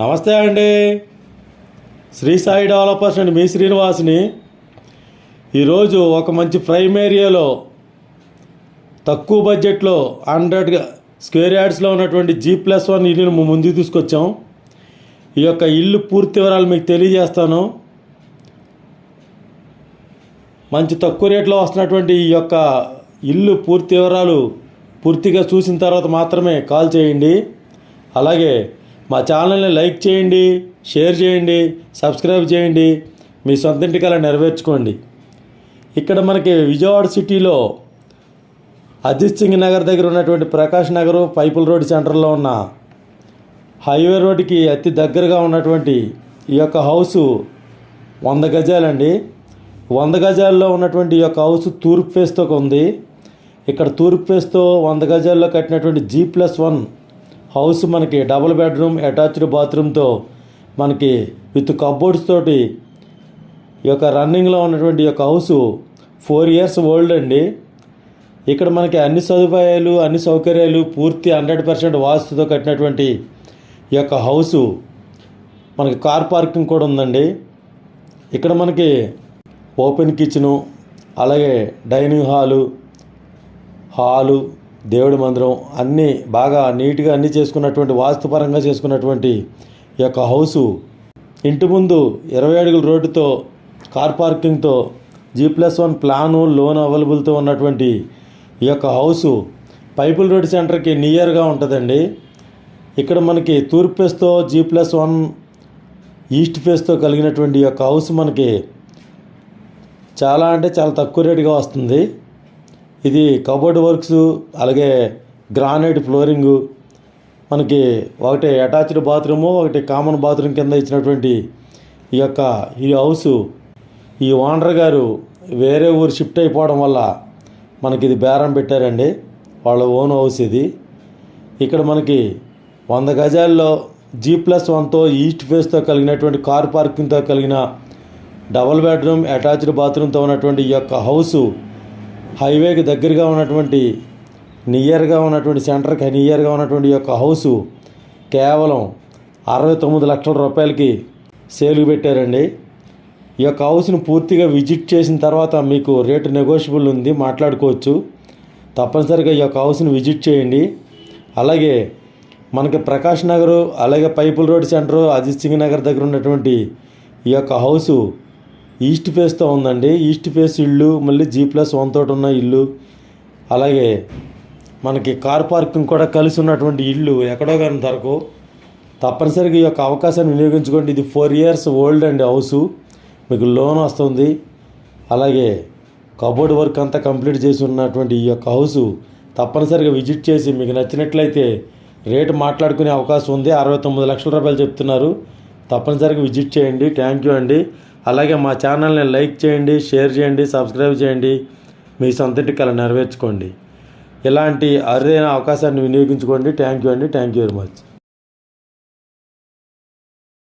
నమస్తే అండి. శ్రీ సాయి డెవలపర్స్ అండి మీ శ్రీనివాస్ని ఈరోజు ఒక మంచి ప్రైమ్ ఏరియాలో తక్కువ బడ్జెట్లో హండ్రెడ్ స్క్వేర్ యార్డ్స్లో ఉన్నటువంటి జీ ప్లస్ వన్ ఇల్లును ముందుకు తీసుకొచ్చాం. ఈ యొక్క ఇల్లు పూర్తి వివరాలు మీకు తెలియజేస్తాను. మంచి తక్కువ రేట్లో వస్తున్నటువంటి ఈ యొక్క ఇల్లు పూర్తి వివరాలు పూర్తిగా చూసిన తర్వాత మాత్రమే కాల్ చేయండి. అలాగే మా ఛానల్ని లైక్ చేయండి షేర్ చేయండి సబ్స్క్రైబ్ చేయండి. మీ సొంత ఇంటికలా నెరవేర్చుకోండి. ఇక్కడ మనకి విజయవాడ సిటీలో అజిత్ సింగ్ నగర్ దగ్గర ఉన్నటువంటి ప్రకాష్ నగర్ పైపుల్ రోడ్ సెంటర్లో ఉన్న హైవే రోడ్డుకి అతి దగ్గరగా ఉన్నటువంటి ఈ యొక్క హౌసు వంద గజాలండి. వంద గజాల్లో ఉన్నటువంటి ఈ యొక్క హౌస్ తూర్పు ఫేస్తో ఉంది. ఇక్కడ తూర్పు ఫేస్తో వంద గజాల్లో కట్టినటువంటి జీ ప్లస్ వన్ హౌస్ మనకి డబుల్ బెడ్రూమ్ అటాచ్డ్ బాత్రూమ్తో మనకి విత్ కబోర్డ్స్ తోటి ఈ యొక్క రన్నింగ్లో ఉన్నటువంటి యొక్క హౌస్ ఫోర్ ఇయర్స్ ఓల్డ్ అండి. ఇక్కడ మనకి అన్ని సదుపాయాలు అన్ని సౌకర్యాలు పూర్తి హండ్రెడ్ పర్సెంట్ వాస్తుతో కట్టినటువంటి ఈ యొక్క హౌసు మనకి కార్ పార్కింగ్ కూడా ఉందండి. ఇక్కడ మనకి ఓపెన్ కిచెను అలాగే డైనింగ్ హాలు హాలు దేవుడి మందిరం అన్నీ బాగా నీట్గా అన్నీ చేసుకున్నటువంటి వాస్తుపరంగా చేసుకున్నటువంటి ఈ యొక్క హౌసు. ఇంటి ముందు ఇరవై అడుగుల రోడ్డుతో car పార్కింగ్తో G plus one plan loan అవైలబుల్తో ఉన్నటువంటి ఈ యొక్క హౌసు పైపుల్ రోడ్ సెంటర్కి నియర్గా ఉంటుందండి. ఇక్కడ మనకి తూర్పు ఫేస్తో జీ ప్లస్ వన్ ఈస్ట్ ఫేస్తో కలిగినటువంటి ఈ యొక్క హౌస్ మనకి చాలా అంటే చాలా తక్కువ రేటుగా వస్తుంది. ఇది కబోర్డ్ వర్క్స్ అలాగే గ్రానైట్ ఫ్లోరింగు మనకి ఒకటి అటాచ్డ్ బాత్రూము ఒకటి కామన్ బాత్రూమ్ కింద ఇచ్చినటువంటి ఈ యొక్క ఈ హౌసు. ఈ ఓనర్ గారు వేరే ఊరు షిఫ్ట్ అయిపోవడం వల్ల మనకి ఇది బేరం పెట్టారండి. వాళ్ళ ఓన్ హౌస్ ఇది. ఇక్కడ మనకి వంద గజాల్లో జీ ప్లస్ వన్తో ఈస్ట్ ఫేస్తో కలిగినటువంటి కార్ పార్కింగ్తో కలిగిన డబుల్ బెడ్రూమ్ అటాచ్డ్ బాత్రూమ్తో ఉన్నటువంటి ఈ యొక్క హౌసు హైవేకి దగ్గరగా ఉన్నటువంటి నియర్గా ఉన్నటువంటి సెంటర్కి నియర్గా ఉన్నటువంటి యొక్క హౌసు కేవలం అరవై తొమ్మిది లక్షల రూపాయలకి సేలు పెట్టారండి. ఈ యొక్క హౌస్ని పూర్తిగా విజిట్ చేసిన తర్వాత మీకు రేటు నెగోషియబుల్ ఉంది మాట్లాడుకోవచ్చు. తప్పనిసరిగా ఈ యొక్క హౌస్ని విజిట్ చేయండి. అలాగే మనకి ప్రకాష్ నగరు అలాగే పైపుల్ రోడ్ సెంటర్ అజిత్ సింగ్ నగర్ దగ్గర ఉన్నటువంటి ఈ యొక్క హౌసు ఈస్ట్ ఫేస్తో ఉందండి. ఈస్ట్ ఫేస్ ఇల్లు మళ్ళీ జీ ప్లస్ వన్ తోటి ఉన్న ఇల్లు అలాగే మనకి కార్ పార్కింగ్ కూడా కలిసి ఉన్నటువంటి ఇల్లు ఎక్కడో కానీ దొరకవు తప్పనిసరిగా ఈ యొక్క అవకాశాన్ని వినియోగించుకోండి. ఇది ఫోర్ ఇయర్స్ ఓల్డ్ అండి హౌసు. మీకు లోన్ వస్తుంది. అలాగే కబోర్డ్ వర్క్ అంతా కంప్లీట్ చేసి ఉన్నటువంటి ఈ యొక్క హౌసు తప్పనిసరిగా విజిట్ చేసి మీకు నచ్చినట్లయితే రేటు మాట్లాడుకునే అవకాశం ఉంది. అరవై తొమ్మిది లక్షల రూపాయలు చెప్తున్నారు. తప్పనిసరిగా విజిట్ చేయండి. థ్యాంక్ యూ అండి. అలాగే మా ఛానల్ని లైక్ చేయండి షేర్ చేయండి సబ్స్క్రైబ్ చేయండి. మీ సొంతటి అలా నెరవేర్చుకోండి. ఇలాంటి అరుదైన అవకాశాన్ని వినియోగించుకోండి. థ్యాంక్ యూ అండి. Thank you very much.